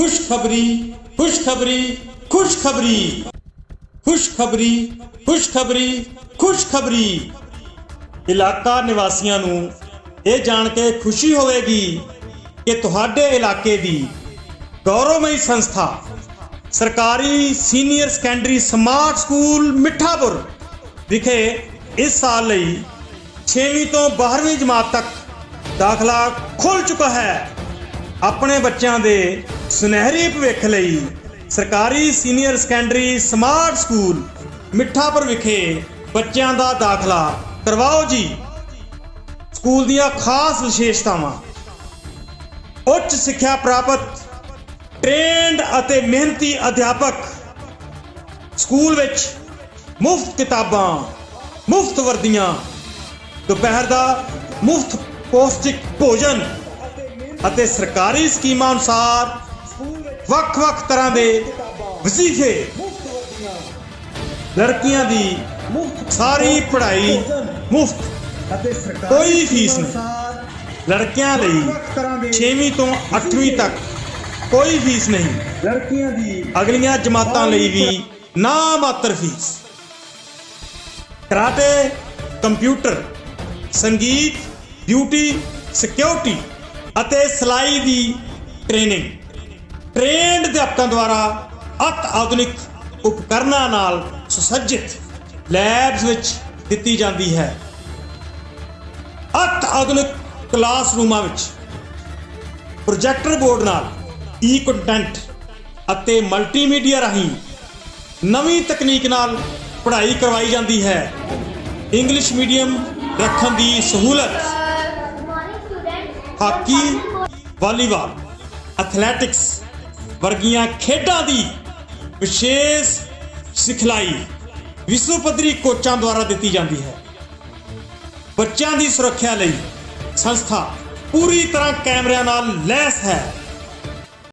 ਖੁਸ਼ਖਬਰੀ ਖੁਸ਼ਖਬਰੀ ਖੁਸ਼ਖਬਰੀ। ਖੁਸ਼ਖਬਰੀ ਖੁਸ਼ਖਬਰੀ ਖੁਸ਼ਖਬਰੀ। ਇਲਾਕਾ ਨਿਵਾਸੀਆਂ ਨੂੰ ਇਹ ਜਾਣ ਕੇ ਖੁਸ਼ੀ ਹੋਵੇਗੀ ਕਿ ਤੁਹਾਡੇ ਇਲਾਕੇ ਦੀ ਗੌਰਵਮਈ ਸੰਸਥਾ, ਸਰਕਾਰੀ senior secondary smart school Mithapur ਵਿਖੇ ਇਸ ਸਾਲ ਲਈ 6ਵੀਂ ਤੋਂ 12ਵੀਂ ਜਮਾਤ ਤੱਕ ਦਾਖਲਾ ਖੁੱਲ ਚੁੱਕਾ ਹੈ। ਆਪਣੇ ਬੱਚਿਆਂ ਦੇ ਸੁਨਹਿਰੀ ਭਵਿੱਖ ਲਈ ਸਰਕਾਰੀ senior secondary smart school Mithapur ਵਿਖੇ ਬੱਚਿਆਂ ਦਾ ਦਾਖਲਾ। ਕਰਵਾਓ ਜੀ। ਸਕੂਲ ਦੀਆਂ ਖਾਸ ਵਿਸ਼ੇਸ਼ਤਾਵਾਂ। ਉੱਚ ਸਿੱਖਿਆ ਪ੍ਰਾਪਤ, ਟ੍ਰੇਨਡ ਅਤੇ ਮਿਹਨਤੀ ਅਧਿਆਪਕ, ਸਕੂਲ ਵਿੱਚ ਮੁਫਤ ਕਿਤਾਬਾਂ, ਮੁਫਤ ਵਰਦੀਆਂ, ਦੁਪਹਿਰ ਦਾ ਮੁਫਤ ਪੌਸ਼ਟਿਕ ਭੋਜਨ ਅਤੇ ਸਰਕਾਰੀ ਸਕੀਮਾਂ ਅਨੁਸਾਰ ਵੱਖ-ਵੱਖ ਤਰ੍ਹਾਂ ਦੇ ਵਜ਼ੀਫੇ ਲੜਕੀਆਂ ਦੀ ਸਾਰੀ ਪੜ੍ਹਾਈ ਮੁਫਤ। ਅਤੇ ਸਰਕਾਰ ਕੋਈ ਫੀਸ ਨਹੀਂ। ਲੜਕਿਆਂ ਲਈ 6ਵੀਂ ਤੋਂ 8ਵੀਂ ਤੱਕ ਕੋਈ ਫੀਸ ਨਹੀਂ। ਲੜਕੀਆਂ ਦੀ ਅਗਲੀਆਂ ਜਮਾਤਾਂ ਲਈ ਵੀ ਨਾ ਮਾਤਰ ਫੀਸ। ਕਰਾਟੇ, ਕੰਪਿਊਟਰ, ਸੰਗੀਤ ਡਿਊਟੀ ਸਿਕਿਉਰਿਟੀ ਅਤੇ ਸਿਲਾਈ ਦੀ ਟ੍ਰੇਨਿੰਗ। ਟ੍ਰੇਨਡ ਅਧਿਆਪਕਾਂ ਦੁਆਰਾ ਅਤ ਆਧੁਨਿਕ ਉਪਕਰਨਾਂ ਨਾਲ ਸੁਸੱਜਿਤ ਲੈਬਸ ਵਿੱਚ ਦਿੱਤੀ ਜਾਂਦੀ ਹੈ। ਅਤ ਆਧੁਨਿਕ ਕਲਾਸਰੂਮਾਂ ਵਿੱਚ ਪ੍ਰੋਜੈਕਟਰ ਬੋਰਡ ਨਾਲ ਈ ਕੰਟੈਂਟ ਅਤੇ ਮਲਟੀਮੀਡੀਆ ਰਾਹੀਂ ਨਵੀਂ ਤਕਨੀਕ ਨਾਲ ਪੜ੍ਹਾਈ ਕਰਵਾਈ ਜਾਂਦੀ ਹੈ। ਇੰਗਲਿਸ਼ ਮੀਡੀਅਮ ਰੱਖਣ ਦੀ ਸਹੂਲਤ। ਹਾਕੀ, ਵਾਲੀਬਾਲ, ਐਥਲੈਟਿਕਸ ਵਰਗੀਆਂ ਖੇਡਾਂ ਦੀ ਵਿਸ਼ੇਸ਼ ਸਿਖਲਾਈ ਵਿਸ਼ਵ ਪੱਧਰੀ ਕੋਚਾਂ ਦੁਆਰਾ ਦਿੱਤੀ ਜਾਂਦੀ ਹੈ। ਬੱਚਿਆਂ ਦੀ ਸੁਰੱਖਿਆ ਲਈ ਸੰਸਥਾ ਪੂਰੀ ਤਰ੍ਹਾਂ ਕੈਮਰਿਆਂ ਨਾਲ ਲੈਸ ਹੈ।